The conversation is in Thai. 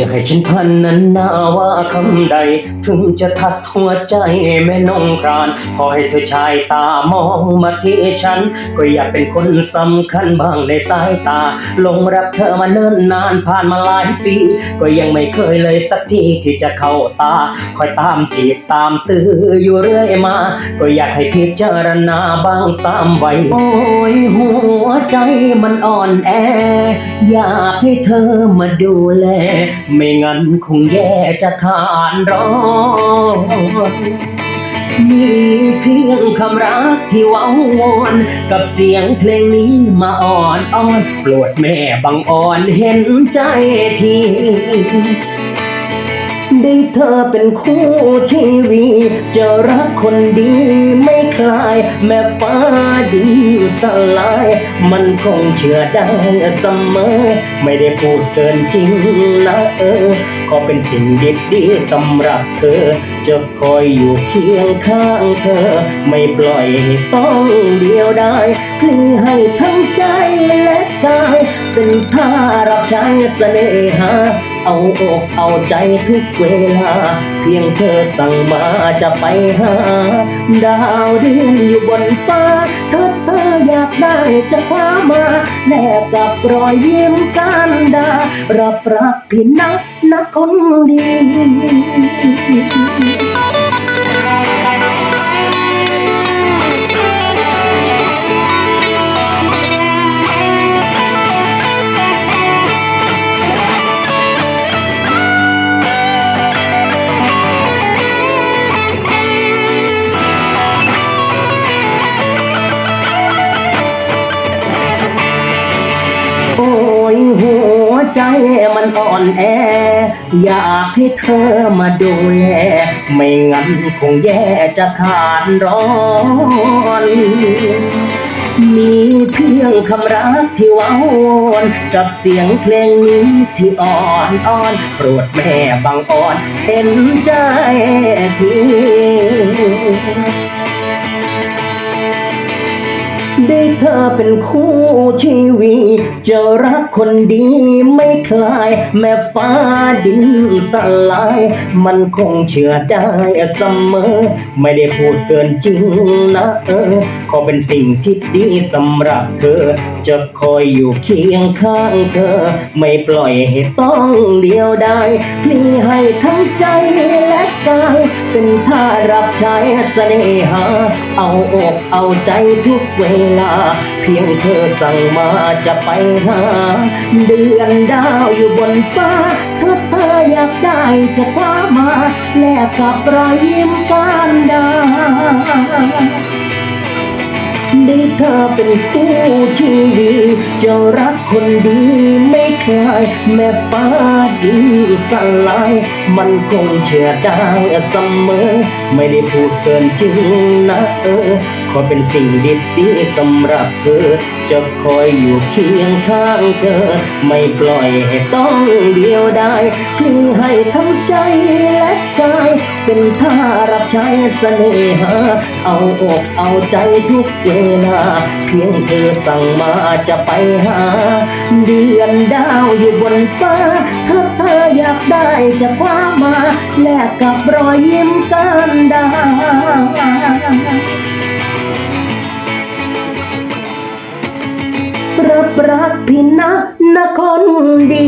จะให้ฉันพันนั้นนาว่าคำใด ถึงจะทัดหัวใจแม่นงคราน ขอให้เธอชายตามองมาที่ฉัน ก็อยากเป็นคนสำคัญบ้างในสายตา ลงรักเธอมาเนิ่นนานผ่านมาหลายปี ก็ยังไม่เคยเลยสักทีที่จะเข้าตา คอยตามจีบตามตื้ออยู่เรื่อยมา ก็อยากให้พิจารณาบ้างสามวัยโอ้ยหัว ใจมันอ่อนแอ อยากให้เธอมาดูแล ไม่งั้นคงแย่จะขาดร้อนมีเพียงคำรักที่ว้าวอนกับเสียงเพลงนี้มาอ่อนอ้อนโปรดแม่บังอ่อนเห็นใจทีได้เธอเป็นคู่ชีวิตจะรักคนดีไม่ คลาย แม้ฟ้าดินสลาย มันคงเชื่อได้เสมอ ไม่ได้พูดเกินจริงนะเออ ก็เป็นสิ่งดีดีสำหรับเธอ จะคอยอยู่เคียงข้างเธอ ไม่ปล่อยให้ต้องเดียวได้พลีให้ทั้งใจและกายเป็นท่ารับใช้เสน่หา เอาอกเอาใจทุกเวลา เพียงเธอสั่งมาจะไปหา ดาวดือนอยู่บนฟ้าถ้าเธออยากได้จะคว้ามาแลกกับรอยยิ้มกันดารับรักพี่นักนักคนดี ใจมันอ่อนแอ อยากให้เธอมาดูแลไม่งั้นคงแย่จะขาดร้อนมีเพียงคำรักที่ว้าวอนกับเสียงเพลงนี้ที่อ่อนอ่อนโปรดแม่บางอ่อนเห็นใจทีได้เธอเป็นคู่ชีวิต จะรักคนดีไม่คลาย แม้ฟ้าดินสลาย มันคงเชื่อได้เสมอ ไม่ได้พูดเกินจริงนะเออ ขอเป็นสิ่งที่ดีสำหรับเธอ จะคอยอยู่เคียงข้างเธอ ไม่ปล่อยให้ต้องเดียวได้พลีให้ทั้งใจและกายเป็นท่ารับใช้เสน่หา เอาอกเอาใจทุกเวลา เพียงเธอสั่งมาจะไปหา เดือนดาวอยู่บนฟ้า ถ้าเธออยากได้จะคว้ามา แลกกับรอยยิ้มกันดาได้เธอเป็นคู่ชีวิตจะรักคนดีไม่ คลายแม้ฟ้าดินสลาย มันคงเชื่อได้เสมอ ไม่ได้พูดเกินจริงนะเออ ขอเป็นสิ่งดีดีๆสำหรับเธอ จะคอยอยู่เคียงข้างเธอ ไม่ปล่อยให้ต้องเดียวได้คือให้ทั้งใจและกาย เป็นท่ารับใช้เสน่หา เอาอกเอาใจทุกเวลา เพียงเธอสั่งมาจะไปหา เดือนดาอยู่บนฟ้า ถ้าเธออยากได้จะคว้ามา แลกกับรอยยิ้มกันดารับรักพี่นะนะคนดี